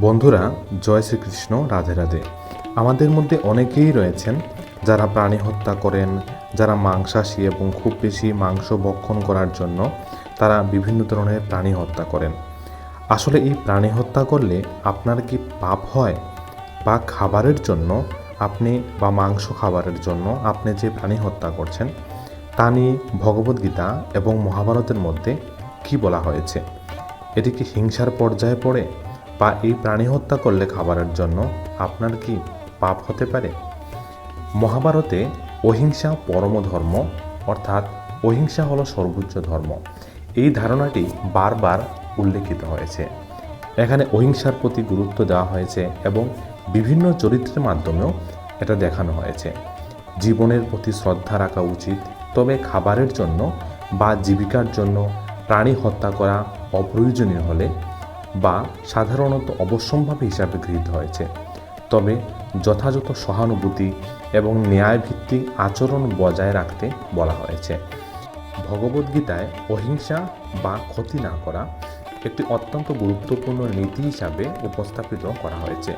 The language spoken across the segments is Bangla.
বন্ধুরা, জয় শ্রীকৃষ্ণ, রাধে রাধে। আমাদের মধ্যে অনেকেই রয়েছেন যারা প্রাণী হত্যা করেন, যারা মাংসাশী এবং খুব বেশি মাংস ভক্ষণ করার জন্য তারা বিভিন্ন ধরনের প্রাণী হত্যা করেন। আসলে এই প্রাণী হত্যা করলে আপনার কি পাপ হয়? বা খাবারের জন্য আপনি বা মাংস খাবারের জন্য আপনি যে প্রাণী হত্যা করছেন, তা নিয়ে ভগবদ্গীতা এবং মহাভারতের মধ্যে কি বলা হয়েছে? এটি কি হিংসার পর্যায়ে পড়ে? বা এই প্রাণী হত্যা করলে খাবারের জন্য আপনার কি পাপ হতে পারে? মহাভারতে অহিংসা পরম ধর্ম অর্থাৎ অহিংসা হলো সর্বোচ্চ ধর্ম। এই ধারণাটি বারবার উল্লেখিত হয়েছে। এখানে অহিংসার প্রতি গুরুত্ব দেওয়া হয়েছে এবং বিভিন্ন চরিত্রের মাধ্যমেও এটা দেখানো হয়েছে। জীবনের প্রতি শ্রদ্ধা রাখা উচিত, তবে খাবারের জন্য বা জীবিকার জন্য প্রাণী হত্যা করা অপ্রয়োজনীয় হলে বা সাধারণত অবশ্যম্ভাবী হিসাবে গৃহীত হয়েছে। তবে যথাযথ সহানুভূতি এবং ন্যায়ভিত্তিক আচরণ বজায় রাখতে বলা হয়েছে। ভগবদ্গীতায় অহিংসা বা ক্ষতি না করা একটি অত্যন্ত গুরুত্বপূর্ণ নীতি হিসাবে উপস্থাপিত করা হয়েছে।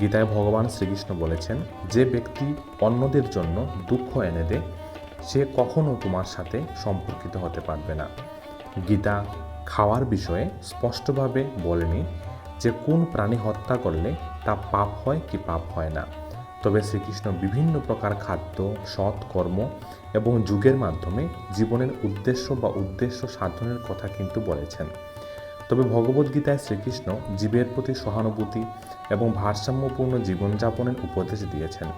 গীতায় ভগবান শ্রীকৃষ্ণ বলেছেন, যে ব্যক্তি অন্যদের জন্য দুঃখ এনে দেয় সে কখনো তোমার সাথে সম্পর্কিত হতে পারবে না। গীতা খাওয়ার বিষয়ে স্পষ্টভাবে বলেনি যে কোন প্রাণী হত্যা করলে তা পাপ হয় কি পাপ হয় না। তবে শ্রীকৃষ্ণ বিভিন্ন প্রকার খাদ্য, সৎ কর্ম এবং যুগের মাধ্যমে জীবনের উদ্দেশ্য বা উদ্দেশ্য সাধনের কথা কিন্তু বলেছেন। তবে ভগবদ্গীতায় শ্রীকৃষ্ণ জীবের প্রতি সহানুভূতি এবং ভারসাম্যপূর্ণ জীবনযাপনের উপদেশ দিয়েছেন।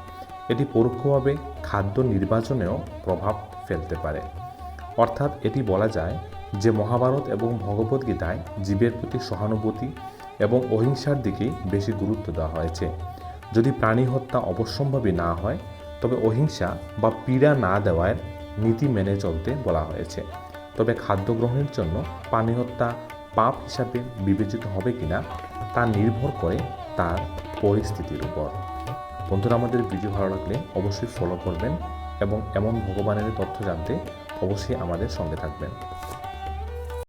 এটি পরোক্ষভাবে খাদ্য নির্বাচনেও প্রভাব ফেলতে পারে। অর্থাৎ এটি বলা যায় যে মহাভারত এবং ভগবদ্গীতায় জীবের প্রতি সহানুভূতি এবং অহিংসার দিকেই বেশি গুরুত্ব দেওয়া হয়েছে। যদি প্রাণী হত্যা অবশ্যম্ভাবী না হয়, তবে অহিংসা বা পীড়া না দেওয়ার নীতি মেনে চলতে বলা হয়েছে। তবে খাদ্য গ্রহণের জন্য প্রাণী হত্যা পাপ হিসাবে বিবেচিত হবে কিনা, তা নির্ভর করে তার পরিস্থিতির উপর। বন্ধুরা, আমাদের ভিডিও ভালো লাগলে অবশ্যই ফলো করবেন এবং এমন ভগবানের তথ্য জানতে অবশ্যই আমাদের সঙ্গে থাকবেন।